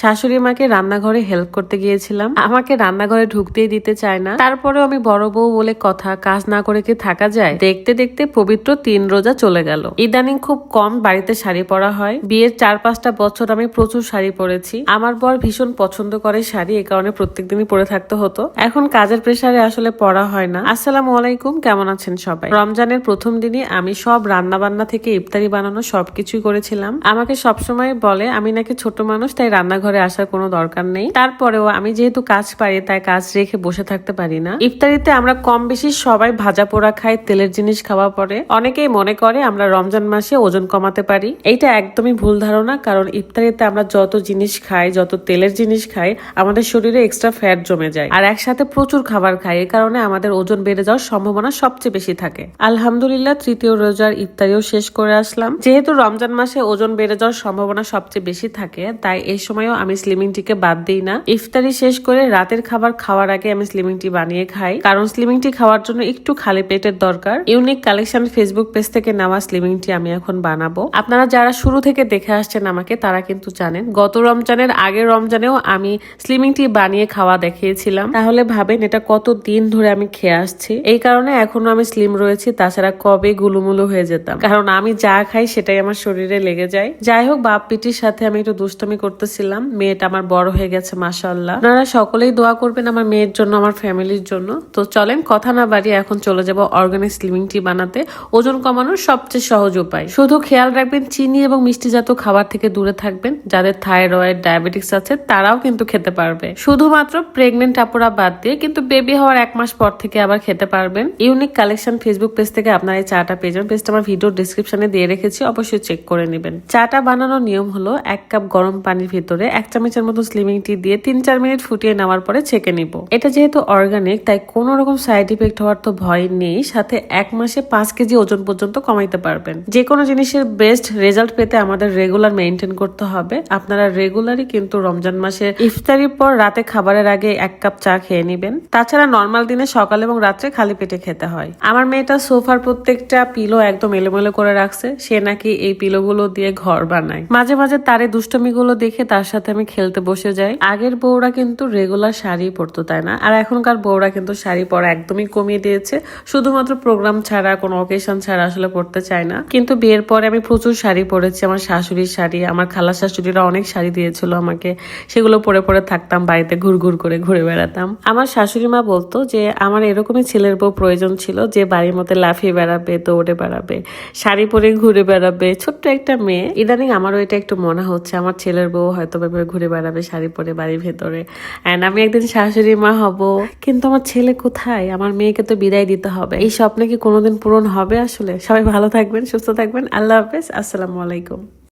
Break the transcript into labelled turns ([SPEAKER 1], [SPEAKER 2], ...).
[SPEAKER 1] শাশুড়ি মাকে রান্নাঘরে হেল্প করতে গিয়েছিলাম। আমাকে রান্নাঘরে ঢুকতেই দিতে চায় না। তারপরেও আমি বড় বউ বলে কথা, কাজ না করে কি থাকা যায়? দেখতে দেখতে পবিত্র তিন রোজা চলে গেল। ইদানিং খুব কম বাড়িতে শাড়ি পরা হয়। বিয়ের চার পাঁচটা বছর আমি প্রচুর শাড়ি পরেছি। আমার বর ভীষণ পছন্দ করে শাড়ি, এ কারণে প্রত্যেকদিনই পরে থাকতে হতো। এখন কাজের প্রেসারে আসলে পড়া হয় না। আসসালামু আলাইকুম, কেমন আছেন সবাই? রমজানের প্রথম দিনে আমি সব রান্না বান্না থেকে ইফতারি বানানো সবকিছুই করেছিলাম। আমাকে সবসময় বলে, আমি নাকি ছোট মানুষ, তাই রান্নাঘরে আসার কোনো দরকার নেই। তারপরেও আমি যেহেতু কাজ পারি, তাই কাজ রেখে বসে থাকতে পারি না। ইফতারিতে আমরা কম বেশি সবাই ভাজা পোড়া খাই, তেলের জিনিস খাওয়া পরে। অনেকেই মনে করে আমরা রমজান মাসে ওজন কমাতে পারি। এইটা একদমই ভুল ধারণা, কারণ ইফতারিতে আমরা যত জিনিস খাই, যত তেলের জিনিস খাই, আমাদের শরীরে এক্সট্রা ফ্যাট জমে যায়। আর একসাথে প্রচুর খাবার খাই, এ কারণে আমাদের ওজন বেড়ে যাওয়ার সম্ভাবনা সবচেয়ে বেশি থাকে। আলহামদুলিল্লাহ, তৃতীয় রোজার ইফতারিও শেষ করে আসলাম। যেহেতু রমজান মাসে ওজন বেড়ে যাওয়ার সম্ভাবনা সবচেয়ে বেশি থাকে, তাই এই সময়ও আমি স্লিমিং টিকে বাদ দিই না। ইফতারি শেষ করে রাতের খাবার খাওয়ার আগে আমি স্লিমিং টি বানিয়ে খাই। কারণ স্লিমিং টি খাওয়ার জন্য একটু খালি পেটের দরকার। ইউনিক কালেকশন ফেসবুক পেজ থেকে নেওয়া স্লিমিং টি আমি এখন বানাবো। আপনারা যারা শুরু থেকে দেখে আসছেন আমাকে, তারা কিন্তু জানেন। গত রমজানের আগের রমজানেও আমি স্লিমিং টি বানিয়ে খাওয়া দেখিয়েছিলাম। তাহলে ভাবেন এটা কত দিন ধরে আমি খেয়ে আসছি। এই কারণে এখনও আমি স্লিম রয়েছি, তাছাড়া কবে গুলুমুলু হয়ে যেতাম। কারণ আমি যা খাই সেটাই আমার শরীরে লেগে যায়। যাই হোক বাপ পিটির সাথে আমি একটু দুষ্টমি করতেছিলাম। মেয়েটা আমার বড় হয়ে গেছে মাসাল্লাহ আপনারা সকলেই দোয়া করবেন আমার মেয়ের জন্য, আমার ফ্যামিলির জন্য। তো চলেন, কথা না বাড়িয়ে এখন চলে যাব অর্গানিক স্লিমিং টি বানাতে। ওজন কমানোর সবচেয়ে সহজ উপায়। শুধু খেয়াল রাখবেন, চিনি এবং মিষ্টিজাত খাবার থেকে দূরে থাকবেন। যাদের থাইরয়েড ডায়াবেটিক্স আছে, তারাও কিন্তু খেতে পারবে। শুধুমাত্র প্রেগনেন্ট আপুরা বাদ দিয়ে কিন্তু বেবি হওয়ার এক মাস পর থেকে আবার খেতে পারবেন। ইউনিক কালেকশন ফেসবুক পেজ থেকে আপনারা এই চাটা পেয়ে যাবেন। পেজটা আমার ভিডিও ডিসক্রিপশনে দিয়ে রেখেছি, অবশ্যই চেক করে নেবেন। চাটা বানানোর নিয়ম হলো, এক কাপ গরম পানির ভিতরে এক চামচের মতো স্লিমিং টি দিয়ে তিন চার মিনিট ফুটিয়ে নেওয়ার পরে ছেঁকে নিব। এটা যেহেতু অর্গানিক তাই কোনো রকম সাইড ইফেক্ট হওয়ার তো ভয় নেই। সাথে এক মাসে পাঁচ কেজি ওজন পর্যন্ত কমাইতে পারবেন। যে কোনো জিনিসের বেস্ট রেজাল্ট পেতে আমাদের রেগুলার মেনটেন করতে হবে। আপনারা রেগুলারই কিন্তু রমজান মাসে ইফতারির পর রাতে খাবারের আগে এক কাপ চা খেয়ে নেবেন। তাছাড়া নর্মাল দিনে সকাল এবং রাত্রে খালি পেটে খেতে হয়। আমার মেয়েটা সোফার প্রত্যেকটা পিলো একদম এলোমেলো করে রাখছে। সে নাকি এই পিলোগুলো দিয়ে ঘর বানায়। মাঝে মাঝে তারে দুষ্টমি গুলো দেখে তার সাথে আমি খেলতে বসে যাই। আগের বউরা কিন্তু রেগুলার শাড়ি পরতো, তাই না? আর এখনকার বউরা কিন্তু শাড়ি পরা একদমই কমিয়ে দিয়েছে। শুধুমাত্র প্রোগ্রাম ছাড়া, কোনো অকেশন ছাড়া আসলে পড়তে চায় না। কিন্তু বিয়ের পরে আমি প্রচুর শাড়ি পরেছি। আমার শাশুড়ির শাড়ি, আমার খালা শাশুড়িরা অনেক শাড়ি দিয়েছিল আমাকে। সেগুলো পরে পরে থাকতাম, বাড়িতে ঘুরঘুর করে ঘুরে বেড়াতাম। আমার শাশুড়ি মা বলতো যে, আমার এরকমই ছেলের বউ প্রয়োজন ছিল যে, বাড়ির মধ্যে লাফিয়ে বেড়াবে, দৌড়ে বেড়াবে, শাড়ি পরে ঘুরে বেড়াবে। ছোট্ট একটা মেয়ে। ইদানিং আমারও এটা একটু মনে হচ্ছে। আমার ছেলের বউ হয়তো এভাবে ঘুরে বেড়াবে শাড়ি পরে বাড়ির ভেতরে। অ্যান্ড আমি একদিন শাশুড়ি মা হব। কিন্তু আমার ছেলে কোথায়? আমার মেয়েকে তো বিদায় দিতে হবে। এই স্বপ্নে কি কোনোদিন পূরণ হবে আসলে? সবাই ভালো থাকবেন, সুস্থ থাকবেন। আল্লাহ হাফেজ। আসসালামু আলাইকুম।